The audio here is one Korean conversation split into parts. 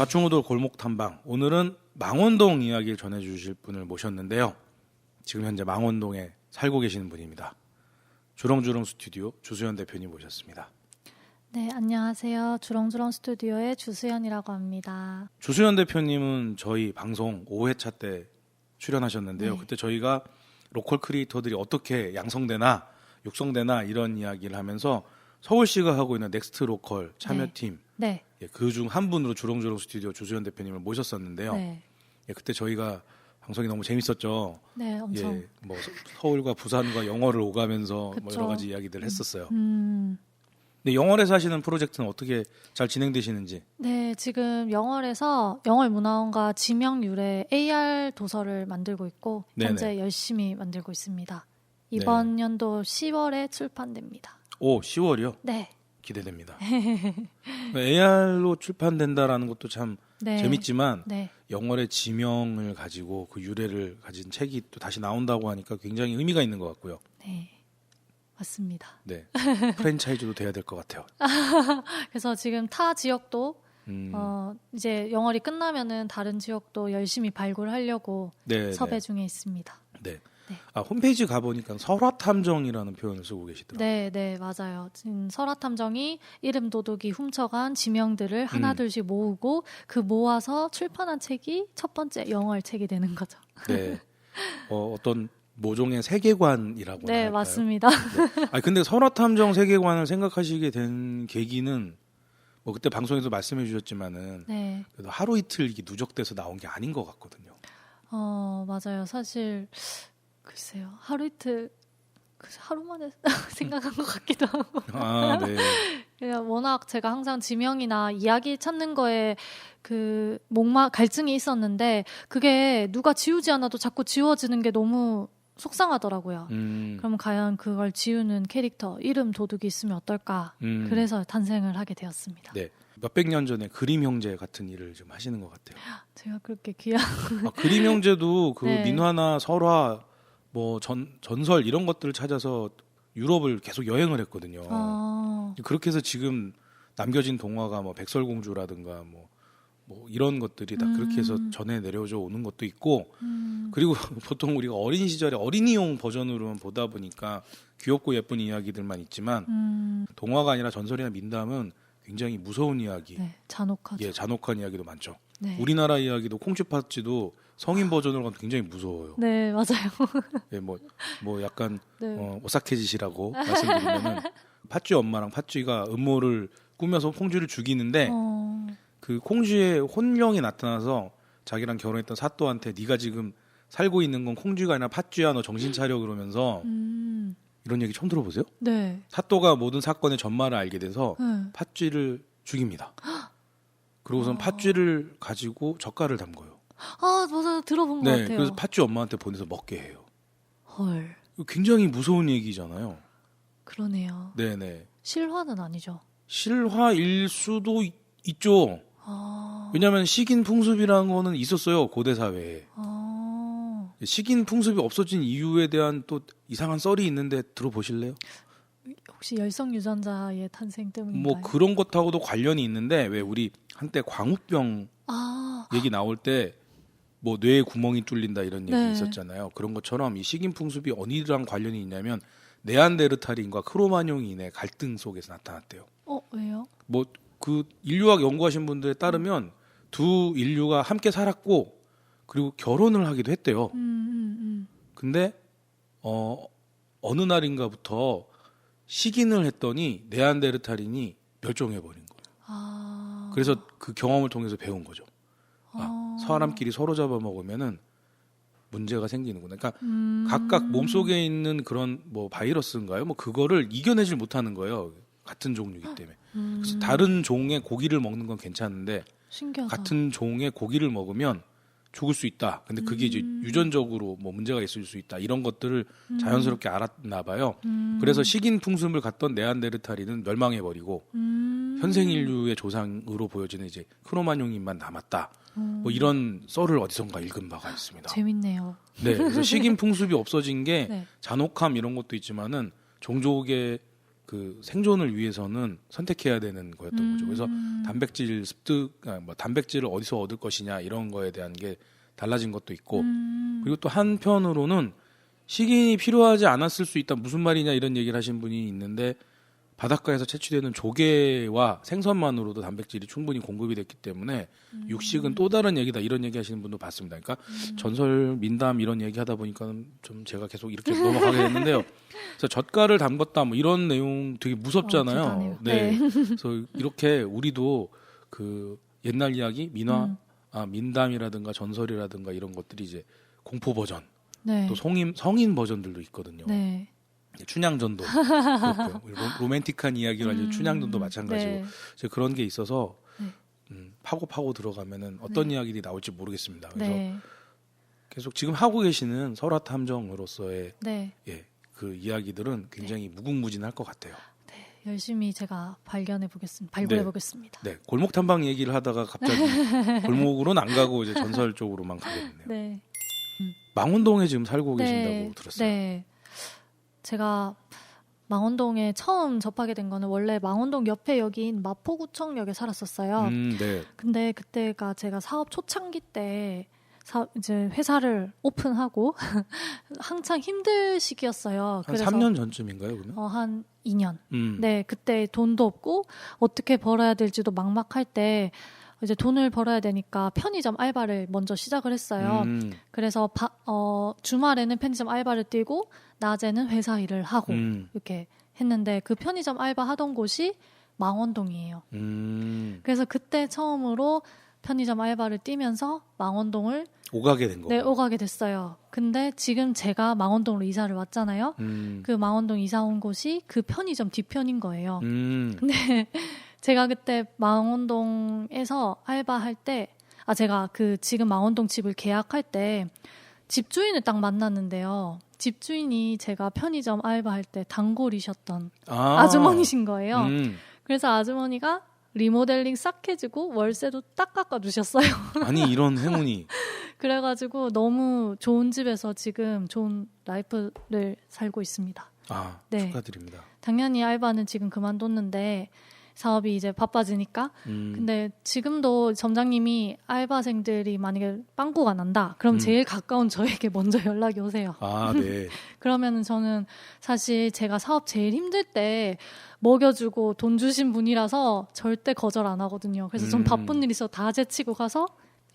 좌충우돌 골목 탐방. 오늘은 망원동 이야기를 전해주실 분을 모셨는데요. 지금 현재 망원동에 살고 계시는 분입니다. 주렁주렁 스튜디오 주수연 대표님 모셨습니다. 네, 안녕하세요. 주렁주렁 스튜디오의 주수연이라고 합니다. 주수연 대표님은 저희 방송 5회차 때 출연하셨는데요. 네. 그때 저희가 로컬 크리에이터들이 어떻게 양성되나 육성되나 이런 이야기를 하면서 서울시가 하고 있는 넥스트 로컬 참여팀 네, 그중 한 분으로 주렁주렁 스튜디오 주수연 대표님을 모셨었는데요. 네, 예, 그때 저희가 방송이 너무 재밌었죠. 네, 엄청. 예, 뭐 서- 서울과 부산과 영어를 오가면서 뭐. 여러 가지 이야기들을 했었어요. 음, 근데 영월에서 하시는 프로젝트는 어떻게 잘 진행되시는지? 네, 지금 영월에서 영월 문화원과 지명 유래 AR 도서를 만들고 있고 네네. 현재 열심히 만들고 있습니다. 이번 연도 10월에 출판됩니다. 오, 10월이요. 네, 기대됩니다. AR로 출판된다라는 것도 참 네, 재밌지만 네, 영월의 지명을 가지고 그 유래를 가진 책이 또 다시 나온다고 하니까 굉장히 의미가 있는 것 같고요. 네, 맞습니다. 네, 프랜차이즈도 돼야 될 것 같아요. 그래서 지금 타 지역도 음, 어, 이제 영월이 끝나면은 다른 지역도 열심히 발굴하려고 네, 섭외 중에 있습니다. 네. 네. 네. 아 홈페이지 가 보니까 설화 탐정이라는 표현을 쓰고 계시더라고요. 네, 네, 맞아요. 지금 설화 탐정이 이름 도둑이 훔쳐간 지명들을 하나둘씩 모으고 그 모아서 출판한 책이 첫 번째 영월 책이 되는 거죠. 네. 어, 어떤 모종의 세계관이라고 네, 할까요? 맞습니다. 아 근데 설화 탐정 세계관을 생각하시게 된 계기는 뭐 그때 방송에서 말씀해 주셨지만은 네, 그래도 하루 이틀 이게 누적돼서 나온 게 아닌 것 같거든요. 어, 맞아요. 사실 글쎄요, 하루 이틀 글쎄, 하루 만에 생각한 것 같기도 하고. 아, 네. 그냥 워낙 제가 항상 지명이나 이야기 찾는 거에 그 목마 갈증이 있었는데 그게 누가 지우지 않아도 자꾸 지워지는 게 너무 속상하더라고요. 음, 그럼 과연 그걸 지우는 캐릭터 이름 도둑이 있으면 어떨까? 음, 그래서 탄생을 하게 되었습니다. 네. 몇백 년 전에 그림 형제 같은 일을 좀 하시는 것 같아요. 제가 그렇게 귀한 아, 그림 형제도 그 네. 민화나 설화 뭐 전, 전설 이런 것들을 찾아서 유럽을 계속 여행을 했거든요. 어, 그렇게 해서 지금 남겨진 동화가 뭐 백설공주라든가 뭐, 뭐 이런 것들이 다 그렇게 해서 음. 전해 내려져 오는 것도 있고 음, 그리고 보통 우리가 어린 시절에 어린이용 버전으로만 보다 보니까 귀엽고 예쁜 이야기들만 있지만 음, 동화가 아니라 전설이나 민담은 굉장히 무서운 이야기, 네, 잔혹하죠. 예, 잔혹한 이야기도 많죠. 네. 우리나라 이야기도 콩쥐팥쥐도 성인 버전으로 가면 굉장히 무서워요. 네, 맞아요. 예, 뭐, 뭐 약간 네. 어, 오사케짓이라고 말씀드리면은 팥쥐 엄마랑 팥쥐가 음모를 꾸며서 콩쥐를 죽이는데 어, 그 콩쥐의 혼령이 나타나서 자기랑 결혼했던 사또한테 네가 지금 살고 있는 건 콩쥐가 아니라 팥쥐야 너 정신 차려 그러면서 음, 이런 얘기 처음 들어보세요? 네. 사또가 모든 사건의 전말을 알게 돼서 네. 팥쥐를 죽입니다. 그러고선 팥쥐를 가지고 젓갈을 담궈요. 아, 맞아요. 들어본 것 네, 같아요. 그래서 팥쥐 엄마한테 보내서 먹게 해요. 헐, 굉장히 무서운 얘기잖아요. 그러네요. 네네. 실화는 아니죠. 실화일 수도 있- 있죠. 아, 왜냐하면 식인 풍습이라는 거는 있었어요 고대 사회에. 아, 식인 풍습이 없어진 이유에 대한 또 이상한 썰이 있는데 들어보실래요? 혹시 열성 유전자의 탄생 때문인가요? 뭐 그런 것하고도 관련이 있는데 왜 우리 한때 광우병 아, 얘기 나올 때 뭐 뇌에 구멍이 뚫린다 이런 얘기 네. 있었잖아요. 그런 것처럼 이 식인 풍습이 어디랑 관련이 있냐면 네안데르탈인과 크로마뇽인의 갈등 속에서 나타났대요. 어 왜요? 뭐 그 인류학 연구하신 분들에 따르면 두 인류가 함께 살았고 그리고 결혼을 하기도 했대요. 음, 음, 음. 근데 어 어느 날인가부터 식인을 했더니 네안데르탈인이 멸종해 버린 거예요. 아, 그래서 그 경험을 통해서 배운 거죠. 아, 아. 사람끼리 서로 잡아먹으면은 문제가 생기는구나. 그러니까 음, 각각 몸속에 있는 그런 뭐 바이러스인가요? 뭐 그거를 이겨내질 못하는 거예요. 같은 종류이기 때문에. 음, 그래서 다른 종의 고기를 먹는 건 괜찮은데 신기하다. 같은 종의 고기를 먹으면 죽을 수 있다. 근데 그게 이제 음. 유전적으로 뭐 문제가 있을 수 있다. 이런 것들을 자연스럽게 알았나 봐요. 음, 그래서 식인 풍습을 갖던 네안데르탈인은 멸망해 버리고 음, 현생 인류의 조상으로 보여지는 이제 크로마뇽인만 남았다. 음, 뭐 이런 썰을 어디선가 읽은 바가 있습니다. 재밌네요. 네, 그래서 식인 풍습이 없어진 게 네. 잔혹함 이런 것도 있지만은 종족의 그 생존을 위해서는 선택해야 되는 거였던 거죠. 그래서 음. 단백질 습득, 아, 뭐 단백질을 어디서 얻을 것이냐 이런 거에 대한 게 달라진 것도 있고 음. 그리고 또 한편으로는 식인이 필요하지 않았을 수 있다 무슨 말이냐 이런 얘기를 하신 분이 있는데 바닷가에서 채취되는 조개와 생선만으로도 단백질이 충분히 공급이 됐기 때문에 음. 육식은 또 다른 얘기다 이런 얘기 하시는 분도 봤습니다. 그러니까 전설 민담 이런 얘기 하다 보니까 좀 제가 계속 이렇게 넘어가게 됐는데요. 그래서 젓갈을 담궜다 뭐 이런 내용 되게 무섭잖아요. 어. 네. 네. 그래서 이렇게 우리도 그 옛날 이야기 민화 음. 아 민담이라든가 전설이라든가 이런 것들이 이제 공포 버전 네. 또 성인 성인 버전들도 있거든요. 네. 춘향전도. 로, 로맨틱한 이야기로 알려진 음. 춘향전도 마찬가지고 네. 그런 게 있어서 네. 음, 파고 파고 들어가면은 어떤 이야기들이 나올지 모르겠습니다. 그래서 네. 계속 지금 하고 계시는 설화 탐정으로서의 네. 예, 그 이야기들은 굉장히 무궁무진할 것 같아요. 열심히 제가 발견해 보겠습니다. 발굴해 네. 보겠습니다. 네, 골목 탐방 얘기를 하다가 갑자기 골목으로는 안 가고 이제 전설 쪽으로만 가게 됐네요. 네. 망원동에 지금 살고 계신다고 들었어요. 네. 제가 망원동에 처음 접하게 된 거는 원래 망원동 옆에 여기인 마포구청역에 살았었어요. 음, 네. 근데 그때가 제가 사업 초창기 때 사, 이제 회사를 오픈하고 한창 힘들 시기였어요. 한 3년 전쯤인가요, 그러면? 어, 한 2년. 음. 네, 그때 돈도 없고 어떻게 벌어야 될지도 막막할 때 이제 돈을 벌어야 되니까 편의점 알바를 먼저 시작을 했어요. 음, 그래서 바, 어, 주말에는 편의점 알바를 뛰고 낮에는 회사 일을 하고 음, 이렇게 했는데 그 편의점 알바 하던 곳이 망원동이에요. 음. 그래서 그때 처음으로 편의점 알바를 뛰면서 망원동을 오가게 된 거고. 네, 오가게 됐어요. 근데 지금 제가 망원동으로 이사를 왔잖아요. 음, 그 망원동 이사 온 곳이 그 편의점 뒤편인 거예요. 음, 네. 제가 그때 망원동에서 알바할 때, 아, 제가 그 지금 망원동 집을 계약할 때 집주인을 딱 만났는데요. 집주인이 제가 편의점 알바할 때 단골이셨던 아, 아. 주머니신 거예요. 음. 그래서 아주머니가 리모델링 싹 해주고 월세도 딱 깎아주셨어요. 아니 이런 행운이 그래가지고 너무 좋은 집에서 지금 좋은 라이프를 살고 있습니다. 아 네. 축하드립니다. 당연히 알바는 지금 그만뒀는데 사업이 이제 바빠지니까 음, 근데 지금도 점장님이 알바생들이 만약에 빵꾸가 난다. 그럼 음. 제일 가까운 저에게 먼저 연락이 오세요. 아 네. 그러면은 저는 사실 제가 사업 제일 힘들 때 먹여주고 돈 주신 분이라서 절대 거절 안 하거든요. 그래서 좀 음. 바쁜 일 있어 다 제치고 가서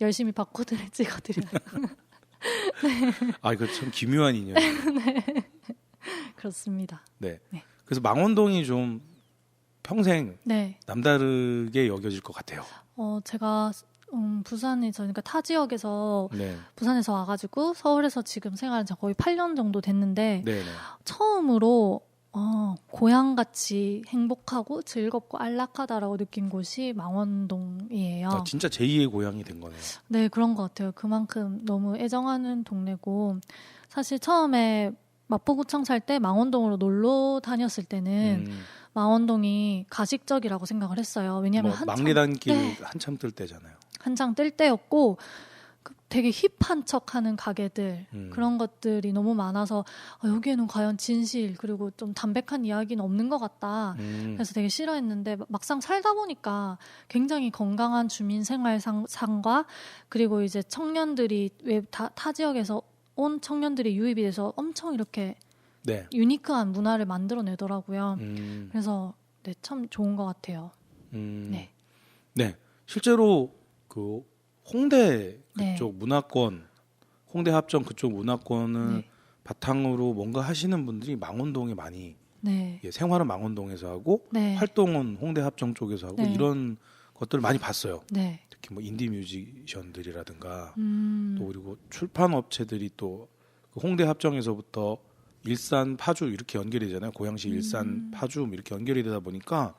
열심히 바코드를 찍어드려요. 아 이거 참 기묘한 인연이에요. 그렇습니다. 네. 네. 그래서 망원동이 좀 평생 네. 남다르게 여겨질 것 같아요. 어, 제가 음, 부산에 저 그러니까 타 지역에서 네. 부산에서 와가지고 서울에서 지금 생활한 지 거의 8년 정도 됐는데 네. 네. 처음으로 어, 고향같이 행복하고 즐겁고 안락하다라고 느낀 곳이 망원동이에요. 아, 진짜 제2의 고향이 된 거네요. 네, 그런 것 같아요. 그만큼 너무 애정하는 동네고 사실 처음에 마포구청 살 때 망원동으로 놀러 다녔을 때는 음, 망원동이 가식적이라고 생각을 했어요. 왜냐하면 뭐 한참 막리단길 네. 한참 뜰 때잖아요. 한창 뜰 때였고 그 되게 힙한 척하는 가게들 음. 그런 것들이 너무 많아서 아, 여기에는 과연 진실 그리고 좀 담백한 이야기는 없는 것 같다. 음, 그래서 되게 싫어했는데 막상 살다 보니까 굉장히 건강한 주민 생활 상, 상과 그리고 이제 청년들이 왜 다, 타 지역에서 온 청년들이 유입이 돼서 엄청 이렇게 네. 유니크한 문화를 만들어내더라고요. 음, 그래서 네, 참 좋은 것 같아요. 음, 네. 네. 실제로 그 홍대 네. 그쪽 문화권, 홍대 합정 그쪽 문화권을 네. 바탕으로 뭔가 하시는 분들이 망원동에 많이 네. 예, 생활은 망원동에서 하고 네. 활동은 홍대 합정 쪽에서 하고 네. 이런 것들을 많이 봤어요. 네. 특히 뭐 인디 뮤지션들이라든가 음. 또 그리고 출판 업체들이 또그 홍대 합정에서부터 일산 파주 이렇게 연결이 되잖아요. 고양시 일산 음. 파주 뭐 이렇게 연결이 되다 보니까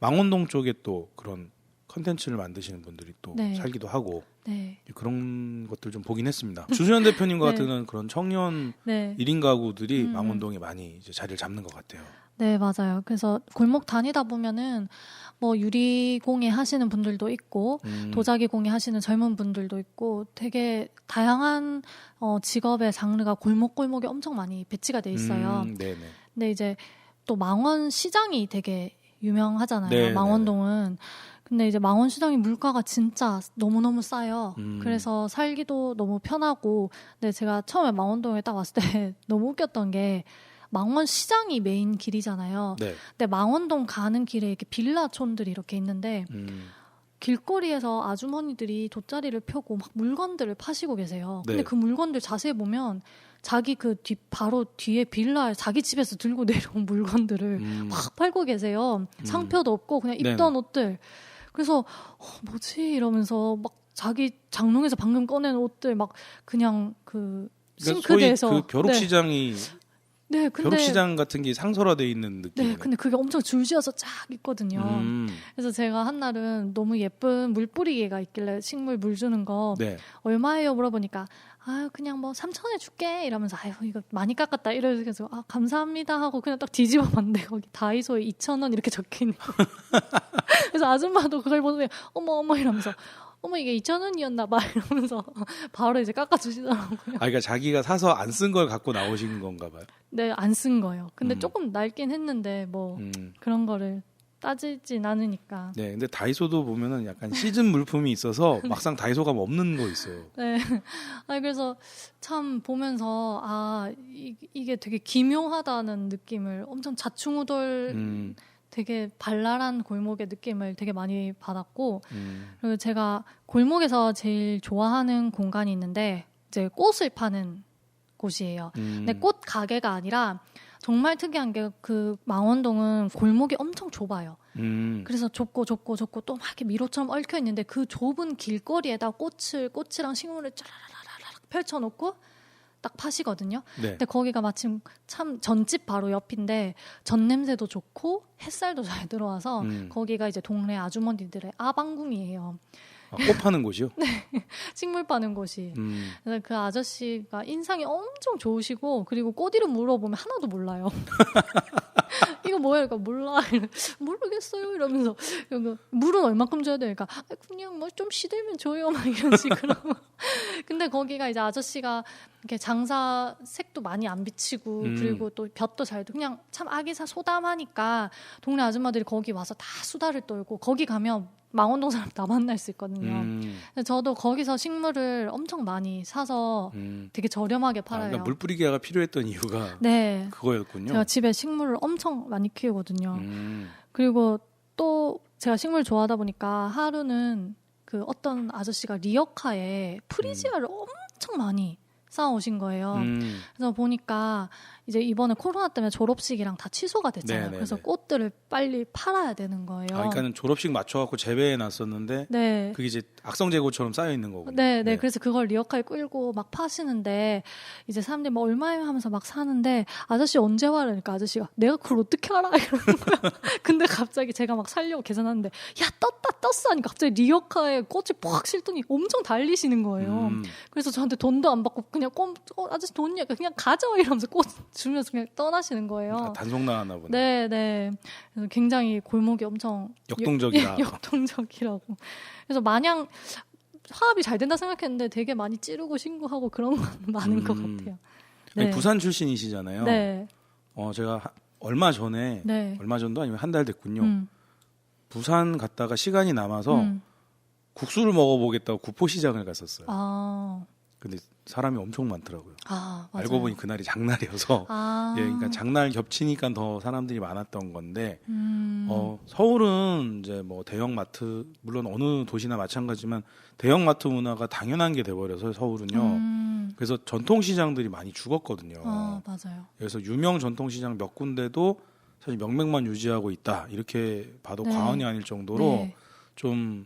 망원동 쪽에 또 그런 컨텐츠를 만드시는 분들이 또 네. 살기도 하고 네. 그런 것들 좀 보긴 했습니다. 주수연 대표님과 네. 같은 그런 청년 네. 1인 가구들이 음. 망원동에 많이 이제 자리를 잡는 것 같아요. 네, 맞아요. 그래서 골목 다니다 보면은 뭐 유리 공예 하시는 분들도 있고 음, 도자기 공예 하시는 젊은 분들도 있고 되게 다양한 어, 직업의 장르가 골목골목에 엄청 많이 배치가 돼 있어요. 음, 네네. 근데 이제 또 망원 시장이 되게 유명하잖아요. 네, 망원동은. 근데 이제 망원 시장이 물가가 진짜 너무너무 싸요. 음. 그래서 살기도 너무 편하고. 근데 제가 처음에 망원동에 딱 왔을 때 너무 웃겼던 게 망원 시장이 메인 길이잖아요. 네. 근데 망원동 가는 길에 이렇게 빌라촌들이 이렇게 있는데 음. 길거리에서 아주머니들이 돗자리를 펴고 막 물건들을 파시고 계세요. 근데 네. 그 물건들 자세히 보면 자기 그 뒤 바로 뒤에 빌라에 자기 집에서 들고 내려온 물건들을 음. 막 팔고 계세요. 상표도 없고 그냥 입던 네네. 옷들. 그래서 어, 뭐지 이러면서 막 자기 장롱에서 방금 꺼낸 옷들 막 그냥 그 그러니까 싱크대에서 소위 그 벼룩시장이 네, 네 근데 벼룩시장 같은 게 상설화돼 있는 느낌. 네, 근데 그게 엄청 줄지어서 쫙 있거든요. 음. 그래서 제가 한 날은 너무 예쁜 물 뿌리개가 있길래 식물 물 주는 거 네. 얼마예요 물어보니까 아유 그냥 뭐 3천 원에 줄게 이러면서 아유 이거 많이 깎았다 이래서 아 감사합니다 하고 그냥 딱 뒤집어 봤는데 거기 다이소에 2천 원 이렇게 적혀 있는 거 그래서 아줌마도 그걸 보는데 어머 어머 이러면서 어머 이게 2천 원이었나 봐 이러면서 바로 이제 깎아 주시더라고요 아, 그러니까 자기가 사서 안 쓴 걸 갖고 나오신 건가 봐요. 네 안 쓴 거예요 근데 음. 조금 낡긴 했는데 뭐 음. 그런 거를 따지진 않으니까 네, 근데 다이소도 보면은 약간 시즌 물품이 있어서 막상 다이소 가면 없는 거 있어요. 네. 아니, 그래서 참 보면서, 아, 이, 이게 되게 기묘하다는 느낌을 엄청 자충우돌 음, 되게 발랄한 골목의 느낌을 되게 많이 받았고, 음, 그리고 제가 골목에서 제일 좋아하는 공간이 있는데, 이제 꽃을 파는 곳이에요. 음. 근데 꽃 가게가 아니라, 정말 특이한 게 그 망원동은 골목이 엄청 좁아요. 음, 그래서 좁고 좁고 좁고 또 막 이렇게 미로처럼 얽혀 있는데 그 좁은 길거리에다 꽃을 꽃이랑 식물을 쫙라라락 펼쳐놓고 딱 파시거든요. 네. 근데 거기가 마침 참 전집 바로 옆인데 전 냄새도 좋고 햇살도 잘 들어와서 음. 거기가 이제 동네 아주머니들의 아방궁이에요. 아, 꽃 파는 곳이요? 네. 식물 파는 곳이. 음, 그래서 그 아저씨가 인상이 엄청 좋으시고 그리고 꽃 이름 물어보면 하나도 몰라요. 이거 뭐야? 그러니까 몰라. 모르겠어요. 이러면서 이거 물은 얼마큼 줘야 되니까 아, 그냥 뭐 좀 시들면 줘요. 막 이런 식으로. 근데 거기가 이제 아저씨가 이렇게 장사 색도 많이 안 비치고 음. 그리고 또 볕도 잘도 그냥 참 아기사 소담하니까 동네 아줌마들이 거기 와서 다 수다를 떨고 거기 가면 망원동 사람 다 만날 수 있거든요. 음, 저도 거기서 식물을 엄청 많이 사서 음. 되게 저렴하게 아, 팔아요. 그러니까 물뿌리개가 필요했던 이유가 네. 그거였군요. 제가 집에 식물을 엄청 많이 키우거든요. 음, 그리고 또 제가 식물 좋아하다 보니까 하루는 그 어떤 아저씨가 리어카에 프리지아를 엄청 많이 쌓아오신 거예요. 음, 그래서 보니까 이제 이번에 코로나 때문에 졸업식이랑 다 취소가 됐잖아요. 네네네. 그래서 꽃들을 빨리 팔아야 되는 거예요. 아, 그러니까는 졸업식 맞춰갖고 재배해 놨었는데 네. 그게 이제 악성 재고처럼 쌓여 있는 거군요. 네, 네, 그래서 그걸 리어카에 끌고 막 파시는데 이제 사람들이 뭐 얼마에 하면서 막 사는데 아저씨 언제 와? 그러니까 아저씨가 내가 그걸 어떻게 알아? 이러는 거야. 근데 갑자기 제가 막 살려고 계산하는데 야 떴다 떴어 하니까 갑자기 리어카에 꽃이 팍 실더니 엄청 달리시는 거예요. 음, 그래서 저한테 돈도 안 받고 그냥 꽃 어, 아저씨 돈이야 그냥 가져 이러면서 꽃 주면서 그냥 떠나시는 거예요. 아, 단속 나왔나 보네. 네, 네. 그래서 굉장히 골목이 엄청 역동적이다. 예, 역동적이라고. 그래서 마냥 화합이 잘 된다 생각했는데 되게 많이 찌르고 신고하고 그런 건 많은 것 음. 같아요. 아니, 부산 출신이시잖아요. 네, 어, 제가 하- 얼마 전에 네. 얼마 전도 아니면 한 달 됐군요. 음, 부산 갔다가 시간이 남아서 음. 국수를 먹어보겠다고 구포시장을 갔었어요. 아, 근데 사람이 엄청 많더라고요. 아. 알고 보니 그날이 장날이어서 아, 예, 그러니까 장날 겹치니까 더 사람들이 많았던 건데 음, 어, 서울은 이제 뭐 대형 마트 물론 어느 도시나 마찬가지지만 대형 마트 문화가 당연한 게 돼버려서 서울은요. 음, 그래서 전통 시장들이 많이 죽었거든요. 아, 맞아요. 그래서 유명 전통 시장 몇 군데도 사실 명맥만 유지하고 있다 이렇게 봐도 네. 과언이 아닐 정도로 네, 좀,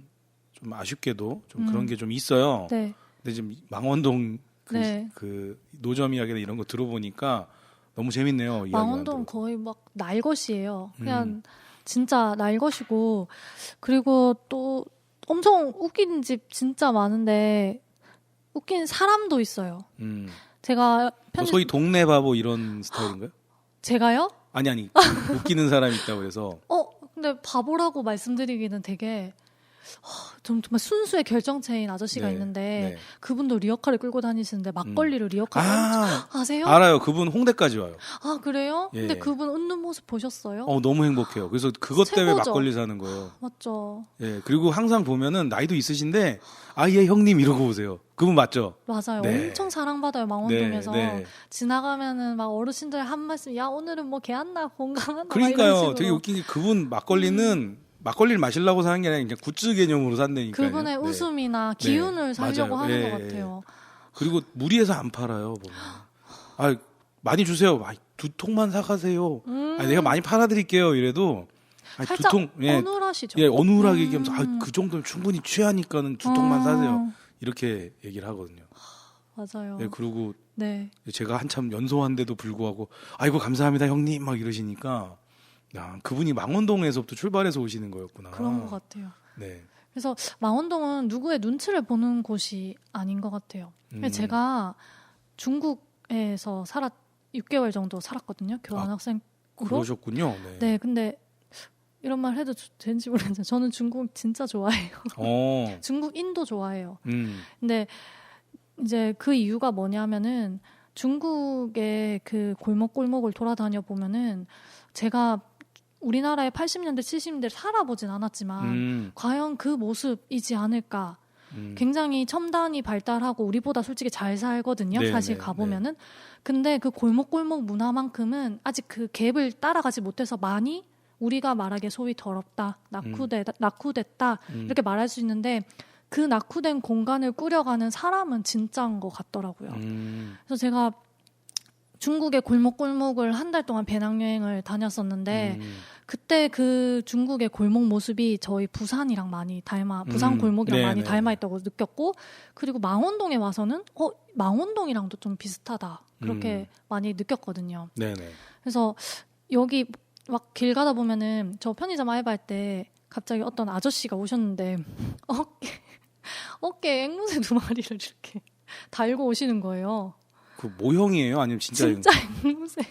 좀 아쉽게도 좀 음. 그런 게 좀 있어요. 네, 근데 지금 망원동 그, 네. 그 노점 이야기나 이런 거 들어보니까 너무 재밌네요. 망원동 거의 막 날것이에요. 그냥 음. 진짜 날것이고 그리고 또 엄청 웃긴 집 진짜 많은데 웃긴 사람도 있어요. 음. 제가 뭐 편집 소위 동네 바보 이런 스타일인가요? 제가요? 아니 아니 웃기는 사람이 있다고 해서 어 근데 바보라고 말씀드리기는 되게 좀 정말 순수의 결정체인 아저씨가 네, 있는데 네. 그분도 리어카를 끌고 다니시는데 막걸리를 리어카 아, 아세요? 알아요. 그분 홍대까지 와요. 아 그래요? 예. 근데 그분 웃는 모습 보셨어요? 어, 너무 행복해요. 그래서 그것 때문에 최고죠. 막걸리 사는 거예요. 맞죠. 예, 그리고 항상 보면은 나이도 있으신데 아, 예, 형님 이러고 오세요. 그분 맞죠? 맞아요. 네. 엄청 사랑받아요 망원동에서 네, 네. 지나가면은 막 어르신들 한 말씀 야 오늘은 뭐 개안나 건강한다 그러니까요. 되게 웃긴 게 그분 막걸리는 막걸리를 마시려고 사는 게 아니라 그냥 굿즈 개념으로 산다니까요. 그분의 네. 웃음이나 기운을 살려고 맞아요. 하는 예, 것 예. 같아요. 그리고 무리해서 안 팔아요. 보면. 아, 많이 주세요. 아, 두 통만 사가세요. 음. 아, 내가 많이 팔아드릴게요. 이래도 아, 두 살짝 통, 예, 어눌하시죠. 예, 어눌하게 음. 얘기하면서 아, 그 정도면 충분히 취하니까는 두 통만 어, 사세요. 이렇게 얘기를 하거든요. 맞아요. 예, 그리고 네. 제가 한참 연소한데도 불구하고 아이고 감사합니다 형님 막 이러시니까 야 그분이 망원동에서부터 출발해서 오시는 거였구나. 그런 것 같아요. 네. 그래서 망원동은 누구의 눈치를 보는 곳이 아닌 것 같아요. 음. 제가 중국에서 살았 6개월 정도 살았거든요. 아, 교환학생으로. 그러셨군요. 네. 네, 근데 이런 말 해도 주- 되는지 모르겠는데 저는 중국 진짜 좋아해요. 어. 중국인도 좋아해요. 음. 근데 이제 그 이유가 뭐냐면은 중국의 그 골목 골목을 돌아다녀 보면은 제가 우리나라의 80년대, 70년대 살아보진 않았지만 음. 과연 그 모습이지 않을까. 음. 굉장히 첨단이 발달하고 우리보다 솔직히 잘 살거든요. 네, 사실 네, 가보면은. 근데 그 골목골목 문화만큼은 아직 그 갭을 따라가지 못해서 많이 우리가 말하기에 소위 더럽다, 낙후되, 낙후됐다, 음. 이렇게 말할 수 있는데 그 낙후된 공간을 꾸려가는 사람은 진짜인 것 같더라고요. 음. 그래서 제가 중국의 골목골목을 한 달 동안 배낭여행을 다녔었는데 음. 그때 그 중국의 골목 모습이 저희 부산이랑 많이 닮아 부산 음, 골목이랑 네, 많이 네, 닮아 네. 있다고 느꼈고 그리고 망원동에 와서는 어 망원동이랑도 좀 비슷하다 그렇게 음. 많이 느꼈거든요. 네네. 그래서 여기 막 길 가다 보면은 저 편의점 알바할 때 갑자기 어떤 아저씨가 오셨는데 어깨 어깨에 앵무새 두 마리를 이렇게 달고 오시는 거예요. 그 모형이에요? 아니면 진짜? 진짜 앵무새.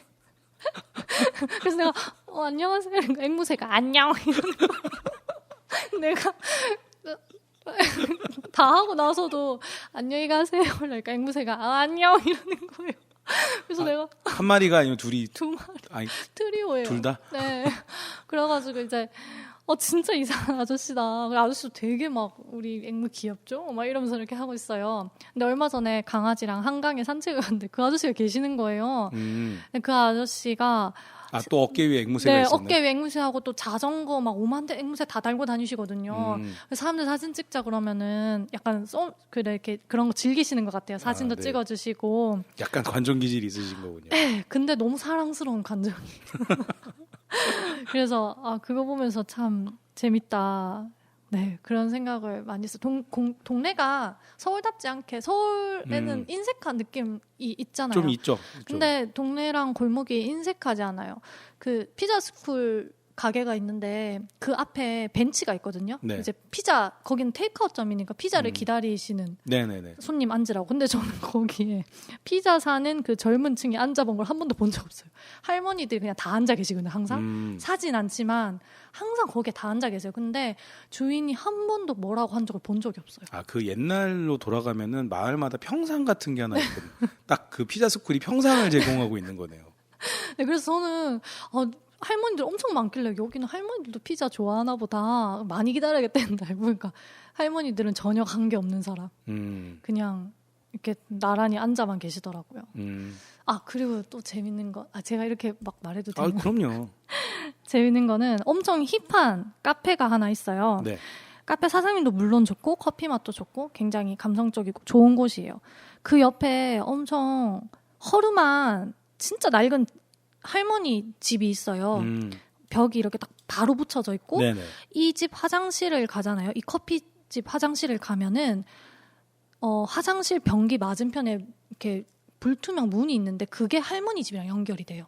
그래서 내가 어, 안녕하세요. 그러니까 앵무새가 안녕 이러는. 내가 다 하고 나서도 안녕히 가세요. 그러니까 앵무새가 아, 안녕 이러는 거예요. 그래서 아, 내가 한 마리가 아니면 둘이 두 마리 아니 트리오예요. 둘 다? 네. 그래가지고 이제 어 진짜 이상한 아저씨다. 그 아저씨도 되게 막 우리 앵무 귀엽죠? 막 이러면서 이렇게 하고 있어요. 근데 얼마 전에 강아지랑 한강에 산책을 갔는데 그 아저씨가 계시는 거예요. 음. 그 아저씨가 아 또 어깨 위에 앵무새가 네, 있었네. 어깨 에 앵무새하고 또 자전거 막 오만대 앵무새 다 달고 다니시거든요. 음. 사람들 사진 찍자 그러면은 약간 쏘, 그래 이렇게 그런 거 즐기시는 것 같아요. 사진도 아, 네. 찍어주시고. 약간 관종 기질이 있으신 거군요. 네, 근데 너무 사랑스러운 감정이. 그래서 아 그거 보면서 참 재밌다. 네 그런 생각을 많이 했어. 동 공- 동네가 서울답지 않게 서울에는 음. 인색한 느낌이 있잖아요. 좀 있죠. 좀. 근데 동네랑 골목이 인색하지 않아요. 그 피자 스쿨 가게가 있는데 그 앞에 벤치가 있거든요. 네. 이제 피자 거기는 테이크아웃점이니까 피자를 음. 기다리시는 네네네. 손님 앉으라고. 근데 저는 거기에 피자 사는 그 젊은 층이 앉아본 걸 한 번도 본 적 없어요. 할머니들이 그냥 다 앉아 계시거든요. 항상 음. 사진 않지만 항상 거기에 다 앉아 계세요. 근데 주인이 한 번도 뭐라고 한 적을 본 적이 없어요. 아, 그 옛날로 돌아가면은 마을마다 평상 같은 게 하나 있거든요. 딱 그 피자 스쿨이 평상을 제공하고 있는 거네요. 네, 그래서 저는 어, 할머니들 엄청 많길래 여기는 할머니들도 피자 좋아하나 보다. 많이 기다려야겠다 했는데 알고 보니까 할머니들은 전혀 관계 없는 사람. 음. 그냥 이렇게 나란히 앉아만 계시더라고요. 음. 아 그리고 또 재밌는 거, 아 제가 이렇게 막 말해도 아, 되나? 그럼요. 재밌는 거는 엄청 힙한 카페가 하나 있어요. 네. 카페 사장님도 물론 좋고 커피 맛도 좋고 굉장히 감성적이고 좋은 곳이에요. 그 옆에 엄청 허름한 진짜 낡은 할머니 집이 있어요. 음. 벽이 이렇게 딱 바로 붙여져 있고. 이 집 화장실을 가잖아요. 이 커피집 화장실을 가면은 어 화장실 변기 맞은편에 이렇게 불투명 문이 있는데 그게 할머니 집이랑 연결이 돼요.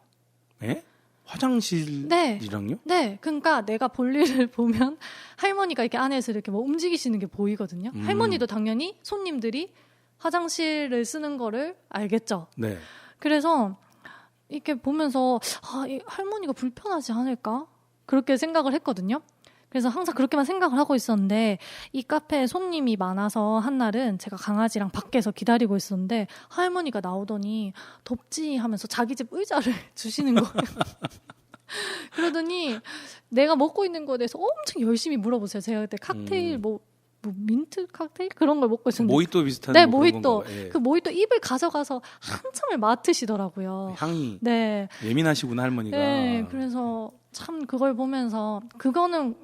예? 화장실이랑요? 네. 네, 그러니까 내가 볼일을 보면 할머니가 이렇게 안에서 이렇게 뭐 움직이시는 게 보이거든요. 음. 할머니도 당연히 손님들이 화장실을 쓰는 거를 알겠죠. 네. 그래서 이렇게 보면서 아, 이 할머니가 불편하지 않을까 그렇게 생각을 했거든요. 그래서 항상 그렇게만 생각을 하고 있었는데 이 카페에 손님이 많아서 한 날은 제가 강아지랑 밖에서 기다리고 있었는데 할머니가 나오더니 덥지 하면서 자기 집 의자를 주시는 거예요. 그러더니 내가 먹고 있는 거에 대해서 엄청 열심히 물어보세요. 제가 그때 칵테일 음. 뭐, 뭐 민트 칵테일 그런 걸 먹고 있었는데 모히또 비슷한 네, 뭐 모히또. 예. 그 모히또 입을 가져가서 한참을 맡으시더라고요. 향이 네. 예민하시구나 할머니가. 네, 그래서 참 그걸 보면서 그거는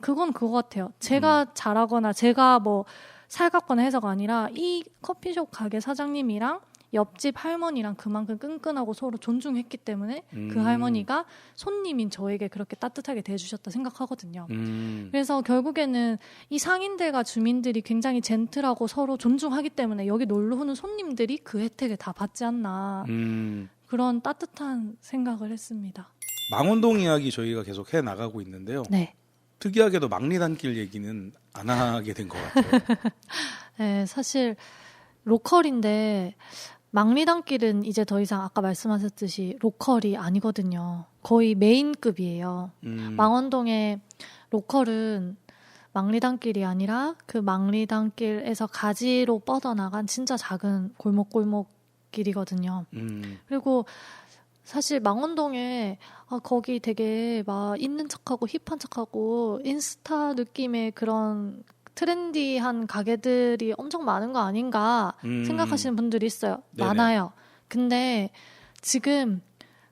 그건 그거 같아요. 제가 음. 잘하거나 제가 뭐 살갑거나 해서가 아니라 이 커피숍 가게 사장님이랑 옆집 할머니랑 그만큼 끈끈하고 서로 존중했기 때문에 그 음. 할머니가 손님인 저에게 그렇게 따뜻하게 대해주셨다 생각하거든요. 음. 그래서 결국에는 이 상인들과 주민들이 굉장히 젠틀하고 서로 존중하기 때문에 여기 놀러 오는 손님들이 그 혜택을 다 받지 않나 음. 그런 따뜻한 생각을 했습니다. 망원동 이야기 저희가 계속 해 나가고 있는데요. 네. 특이하게도 막리단길 얘기는 안 하게 된 것 같아요. 네, 사실 로컬인데 막리단길은 이제 더 이상 아까 말씀하셨듯이 로컬이 아니거든요. 거의 메인급이에요. 음. 망원동의 로컬은 막리단길이 아니라 그 막리단길에서 가지로 뻗어나간 진짜 작은 골목골목 길이거든요. 음. 그리고 사실 망원동에 아, 거기 되게 막 있는 척하고 힙한 척하고 인스타 느낌의 그런 트렌디한 가게들이 엄청 많은 거 아닌가 음. 생각하시는 분들이 있어요. 네네. 많아요. 근데 지금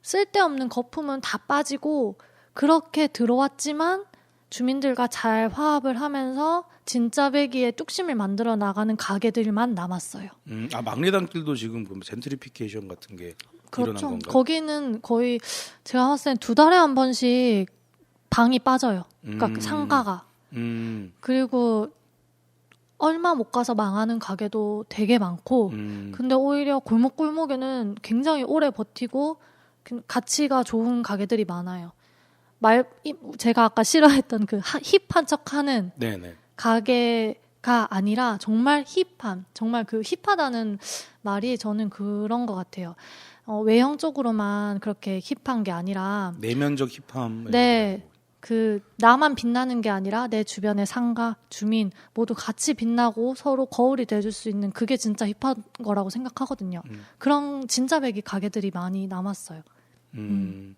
쓸데없는 거품은 다 빠지고 그렇게 들어왔지만 주민들과 잘 화합을 하면서 진짜 배기에 뚝심을 만들어 나가는 가게들만 남았어요. 음. 아 막리단길도 지금 보면 젠트리피케이션 같은 게 일어난 그렇죠. 건가요? 거기는 거의 제가 봤을 땐 두 달에 한 번씩 방이 빠져요. 그러니까 음. 그 상가가. 음. 그리고 얼마 못 가서 망하는 가게도 되게 많고 음. 근데 오히려 골목골목에는 굉장히 오래 버티고 그 가치가 좋은 가게들이 많아요. 말 이- 제가 아까 싫어했던 그 하- 힙한 척하는 네네. 가게가 아니라 정말 힙한 정말 그 힙하다는 말이 저는 그런 것 같아요. 어, 외형적으로만 그렇게 힙한 게 아니라 내면적 힙함. 네. 그 나만 빛나는 게 아니라 내 주변의 상가, 주민 모두 같이 빛나고 서로 거울이 돼줄 수 있는 그게 진짜 힙한 거라고 생각하거든요. 음. 그런 진짜 배기 가게들이 많이 남았어요. 음.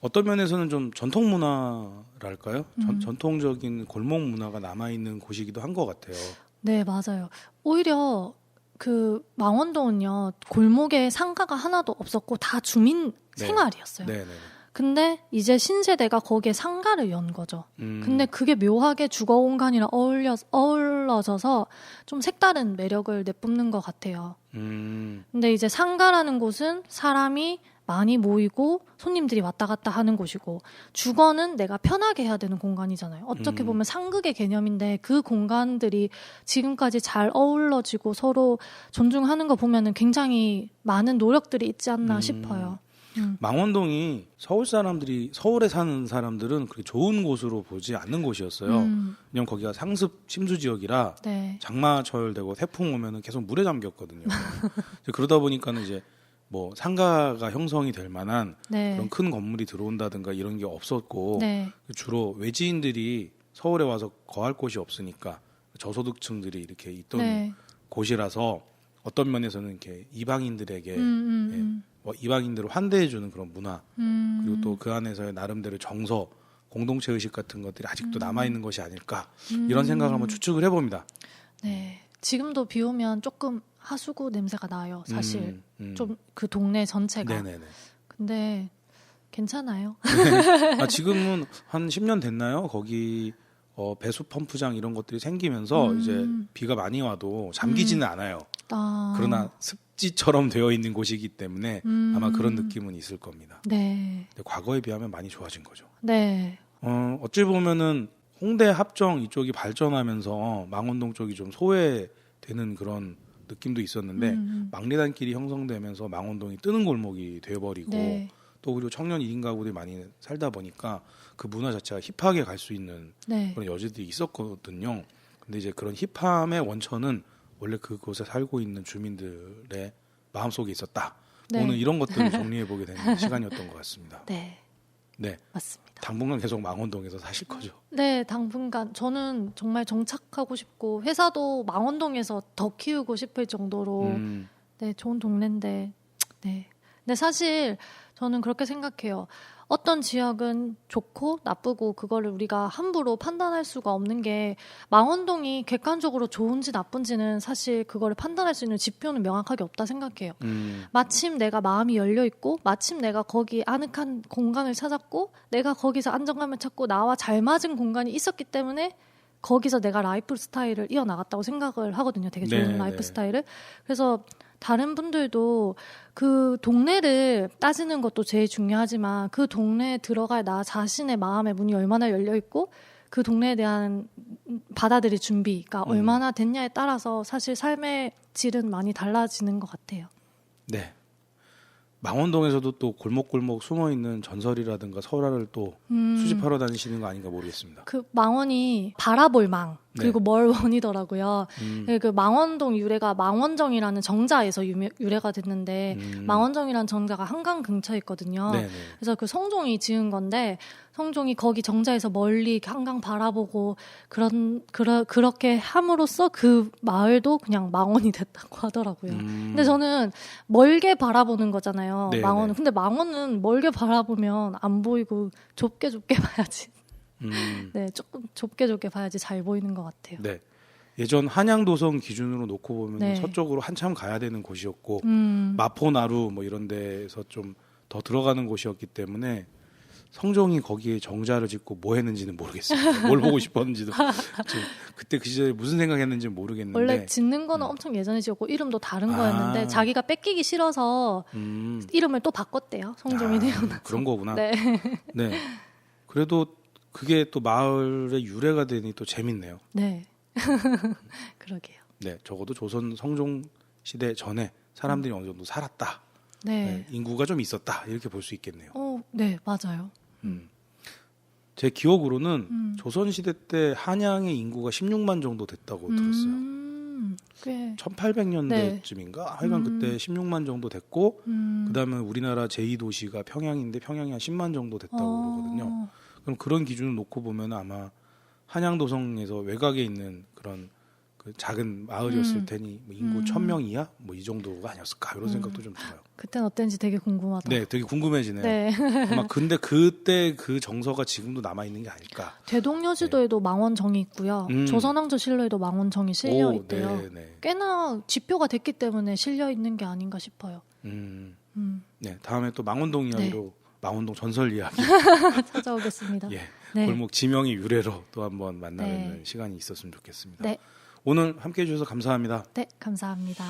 어떤 면에서는 좀 전통 문화랄까요? 전, 음. 전통적인 골목 문화가 남아 있는 곳이기도 한 것 같아요. 네, 맞아요. 오히려 그 망원동은요 골목에 상가가 하나도 없었고 다 주민 네. 생활이었어요. 네 네. 근데 이제 신세대가 거기에 상가를 연 거죠. 음. 근데 그게 묘하게 주거 공간이랑 어울려 어울러져서 좀 색다른 매력을 내뿜는 것 같아요. 음. 근데 이제 상가라는 곳은 사람이 많이 모이고 손님들이 왔다 갔다 하는 곳이고 주거는 내가 편하게 해야 되는 공간이잖아요. 어떻게 음. 보면 상극의 개념인데 그 공간들이 지금까지 잘 어울러지고 서로 존중하는 거 보면은 굉장히 많은 노력들이 있지 않나 음. 싶어요. 음. 망원동이 서울 사람들이 서울에 사는 사람들은 그렇게 좋은 곳으로 보지 않는 곳이었어요. 음, 왜냐면 거기가 상습 침수 지역이라 네. 장마철 되고 태풍 오면은 계속 물에 잠겼거든요. 그러다 보니까는 이제 뭐 상가가 형성이 될 만한 네. 그런 큰 건물이 들어온다든가 이런 게 없었고 네. 주로 외지인들이 서울에 와서 거할 곳이 없으니까 저소득층들이 이렇게 있던 네. 곳이라서 어떤 면에서는 이렇게 이방인들에게 음, 음, 예. 음. 뭐 이방인들을 환대해주는 그런 문화 음. 그리고 또 그 안에서의 나름대로 정서 공동체 의식 같은 것들이 아직도 남아 있는 것이 아닐까 이런 생각을 한번 추측을 해봅니다. 네. 지금도 비 오면 조금 하수구 냄새가 나요. 사실 음, 음. 좀그 동네 전체가. 네네네. 근데 괜찮아요. 아, 지금은 한 10년 됐나요? 거기 어, 배수 펌프장 이런 것들이 생기면서 음. 이제 비가 많이 와도 잠기지는 않아요. 아. 그러나 습지처럼 되어 있는 곳이기 때문에 음. 아마 그런 느낌은 있을 겁니다. 네. 근데 과거에 비하면 많이 좋아진 거죠. 네. 어, 어찌 보면은 홍대 합정 이쪽이 발전하면서 망원동 쪽이 좀 소외되는 그런 느낌도 있었는데 음. 막리단길이 형성되면서 망원동이 뜨는 골목이 돼버리고 네. 또 그리고 청년 1인 가구들이 많이 살다 보니까 그 문화 자체가 힙하게 갈 수 있는 네. 그런 여지들이 있었거든요. 근데 이제 그런 힙함의 원천은 원래 그곳에 살고 있는 주민들의 마음속에 있었다. 네. 오늘 이런 것들을 정리해 보게 되는 시간이었던 것 같습니다. 네. 네. 맞습니다. 당분간 계속 망원동에서 사실 거죠. 네, 당분간 저는 정말 정착하고 싶고 회사도 망원동에서 더 키우고 싶을 정도로 음, 네, 좋은 동네인데 네. 근데 사실 저는 그렇게 생각해요. 어떤 지역은 좋고 나쁘고 그거를 우리가 함부로 판단할 수가 없는 게 망원동이 객관적으로 좋은지 나쁜지는 사실 그거를 판단할 수 있는 지표는 명확하게 없다 생각해요. 음, 마침 내가 마음이 열려 있고 마침 내가 거기 아늑한 공간을 찾았고 내가 거기서 안정감을 찾고 나와 잘 맞은 공간이 있었기 때문에 거기서 내가 라이프 스타일을 이어나갔다고 생각을 하거든요. 되게 좋은 네, 라이프 네. 스타일을. 그래서 다른 분들도 그 동네를 따지는 것도 제일 중요하지만 그 동네에 들어갈 나 자신의 마음의 문이 얼마나 열려 있고 그 동네에 대한 받아들일 준비가 음. 얼마나 됐냐에 따라서 사실 삶의 질은 많이 달라지는 것 같아요. 네. 망원동에서도 또 골목골목 숨어 있는 전설이라든가 설화를 또 음. 수집하러 다니시는 거 아닌가 모르겠습니다. 그 망원이 바라볼 망 그리고 멀원이더라고요. 음, 그 망원동 유래가 망원정이라는 정자에서 유명, 유래가 됐는데 음, 망원정이라는 정자가 한강 근처에 있거든요. 네네. 그래서 그 성종이 지은 건데 성종이 거기 정자에서 멀리 한강 바라보고 그런 그러, 그렇게 함으로써 그 마을도 그냥 망원이 됐다고 하더라고요. 음, 근데 저는 멀게 바라보는 거잖아요. 네, 망원은. 네. 근데 망원은 멀게 바라보면 안 보이고 좁게 좁게 봐야지. 음, 네, 조금 좁게 좁게 봐야지 잘 보이는 것 같아요. 네. 예전 한양도성 기준으로 놓고 보면 네. 서쪽으로 한참 가야 되는 곳이었고 음, 마포나루 뭐 이런 데에서 좀 더 들어가는 곳이었기 때문에 성종이 거기에 정자를 짓고 뭐 했는지는 모르겠습니다. 뭘 보고 싶었는지도 좀 그때 그 시절에 무슨 생각했는지 모르겠는데 원래 짓는 거는 엄청 예전에 지었고 이름도 다른 아. 거였는데 자기가 뺏기기 싫어서 음, 이름을 또 바꿨대요. 성종이 아, 되어나. 그런 거구나. 네. 네. 그래도 그게 또 마을의 유래가 되니 또 재밌네요. 네. 그러게요. 네, 적어도 조선 성종 시대 전에 사람들이 어느 정도 살았다. 네. 네, 인구가 좀 있었다. 이렇게 볼 수 있겠네요. 어, 네, 맞아요. 음. 제 기억으로는 음. 조선 시대 때 한양의 인구가 16만 정도 됐다고 들었어요. 음, 꽤. 1800년대쯤인가? 하여간 음. 그때 16만 정도 됐고 음. 그다음에 우리나라 제2도시가 평양인데 평양이 한 10만 정도 됐다고 어, 그러거든요. 그럼 그런 기준을 놓고 보면 아마 한양도성에서 외곽에 있는 그런 그 작은 마을이었을 음. 테니 뭐 인구 음. 1000명 이하 뭐 이 정도가 아니었을까 이런 음. 생각도 좀 들어요. 그땐 어땠는지 되게 궁금하다. 네, 되게 궁금해지네요. 네. 아마 근데 그때 그 정서가 지금도 남아 있는 게 아닐까. 대동여지도에도 망원정이 있고요. 음. 조선왕조 신로에도 망원정이 실려 있대요. 네, 네. 꽤나 지표가 됐기 때문에 실려 있는 게 아닌가 싶어요. 음, 음, 네, 다음에 또 망원동 이야기로 망원동 전설 이야기, 찾아오겠습니다. 예, 네. 골목 지명의 유래로 또 한번 만나는 네. 시간이 있었으면 좋겠습니다. 네. 오늘 함께해 주셔서 감사합니다. 네, 감사합니다.